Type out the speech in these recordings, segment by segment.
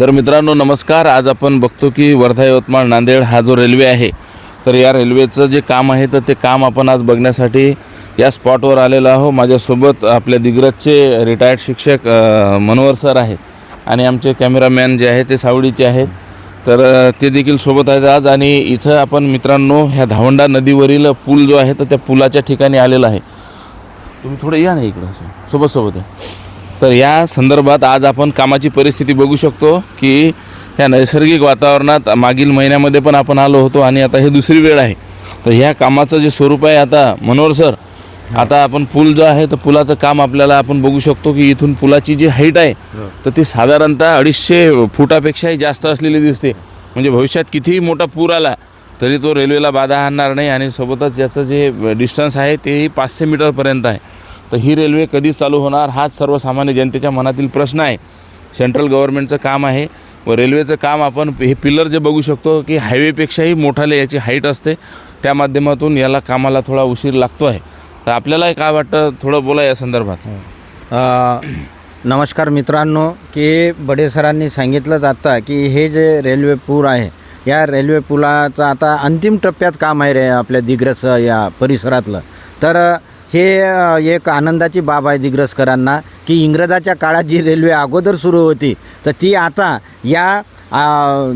तर मित्रांनो नमस्कार. आज आपण बघतो की वर्धा यवतमाळ नांदेड हा जो रेल्वे आहे तर या रेल्वेचं जे काम आहे तर ते काम आपण आज बघण्यासाठी या स्पॉटवर आलेलो आहो माझ्यासोबत आपल्या दिग्रजचे रिटायर्ड शिक्षक मनोहर सर आहेत आणि आमचे कॅमेरामॅन जे आहे ते सावडीचे आहेत. तर ते देखील सोबत आहेत आज आणि इथं आपण मित्रांनो ह्या धावंडा नदीवरील पूल जो आहे तर त्या पुलाच्या ठिकाणी आलेला आहे. तुम्ही थोडं या ना इकडं. सोबत सोबत आहे तर या संदर्भात आज आपण कामाची परिस्थिती बघू शकतो की या नैसर्गिक वातावरणात मागील महिन्यामध्ये पण आपण आलो होतो आणि आता ही दुसरी वेळ आहे. तर ह्या कामाचं जे स्वरूप आहे आता मनोहर सर आता आपण पूल जो आहे तर पुलाचं काम आपल्याला आपण बघू शकतो की इथून पुलाची जी हाईट आहे तर ती साधारणतः अडीचशे फुटापेक्षाही जास्त असलेली दिसते. म्हणजे भविष्यात कितीही मोठा पूर आला तरी तो रेल्वेला बाधा आणणार नाही आणि सोबतच याचं जे डिस्टन्स आहे तेही पाचशे मीटरपर्यंत आहे. तर ही रेल्वे कधी चालू होणार? हाच सर्वसामान्य जनतेच्या मनातील प्रश्न आहे. सेंट्रल गव्हर्नमेंटचं काम आहे व रेल्वेचं काम आपण हे पिलर जे बघू शकतो की हायवेपेक्षाही मोठाले याची हाईट असते. त्या माध्यमातून याला कामाला थोडा उशीर लागतो आहे. तर आपल्याला काय वाटतं? थोडं बोला या संदर्भात. हो. नमस्कार मित्रांनो. की. बडे सरांनी सांगितलं जातं की हे जे रेल्वे पूल आहे या रेल्वे पुलाचं आता अंतिम टप्प्यात काम आहे रे आपल्या दिग्रस या परिसरातलं. तर हे एक आनंदाची बाब आहे दिग्रसकरांना की इंग्रजाच्या काळात जी रेल्वे अगोदर सुरू होती तर ती आता या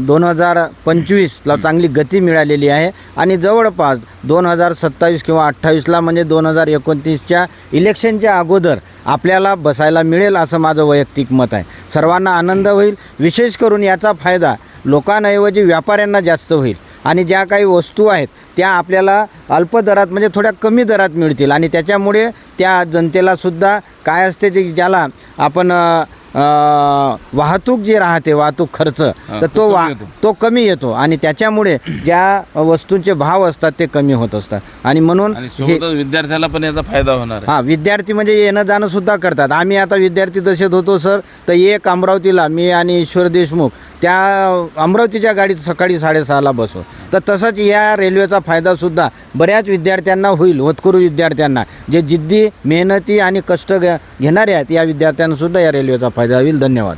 दोन हजार पंचवीसला चांगली गती मिळालेली आहे. आणि जवळपास दोन हजार सत्तावीस किंवा अठ्ठावीसला म्हणजे दोन हजार एकोणतीसच्या इलेक्शनच्या अगोदर आपल्याला बसायला मिळेल असं माझं वैयक्तिक मत आहे. सर्वांना आनंद होईल. विशेष करून याचा फायदा लोकांऐवजी व्यापाऱ्यांना जास्त होईल. आणि ज्या काही वस्तू आहेत त्या आपल्याला अल्प दरात म्हणजे थोड्या कमी दरात मिळतील. आणि त्याच्यामुळे त्या जनतेला सुद्धा काय असते ते ज्याला आपण वाहतूक जे राहते वाहतूक खर्च तर तो तो कमी वा. तो कमी येतो. आणि त्याच्यामुळे ज्या वस्तूंचे भाव असतात ते कमी होत असतात. आणि म्हणून विद्यार्थ्याला पण याचा फायदा होणार हां विद्यार्थी म्हणजे येणं जाणं सुद्धा करतात. आम्ही आता विद्यार्थी दशेत होतो सर. तर एक अमरावतीला मी आणि ईश्वर देशमुख त्या अमरावतीच्या गाडीत सकाळी साडेसहाला बसो तर तसंच या रेल्वेचा फायदासुद्धा बऱ्याच विद्यार्थ्यांना होईल होतकरू विद्यार्थ्यांना. जे जिद्दी मेहनती आणि कष्ट घ्या घेणारे आहेत या विद्यार्थ्यांनासुद्धा या रेल्वेचा फायदा होईल. धन्यवाद.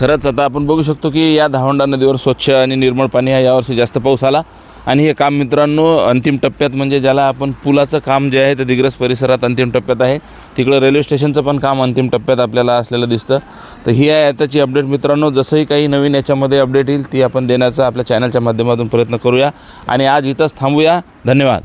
खरंच आता आपण बघू शकतो की या धावंडा नदीवर स्वच्छ आणि निर्मळ पाणी आहे. यावर्षी जास्त पाऊस आला. आणि हे काम मित्रांनो अंतिम टप्प्यात म्हणजे ज्याला आपण पुलाचं काम जे आहे ते दिग्रस परिसरात अंतिम टप्प्यात आहे. तिकडं रेल्वे स्टेशनचं पण काम अंतिम टप्प्यात आपल्याला असलेलं दिसतं. तर ही आहे आताची अपडेट मित्रांनो. जसंही काही नवीन याच्यामध्ये अपडेट येईल ती आपण देण्याचा आपल्या चॅनलच्या माध्यमातून प्रयत्न करूया. आणि आज इथंच थांबूया. धन्यवाद.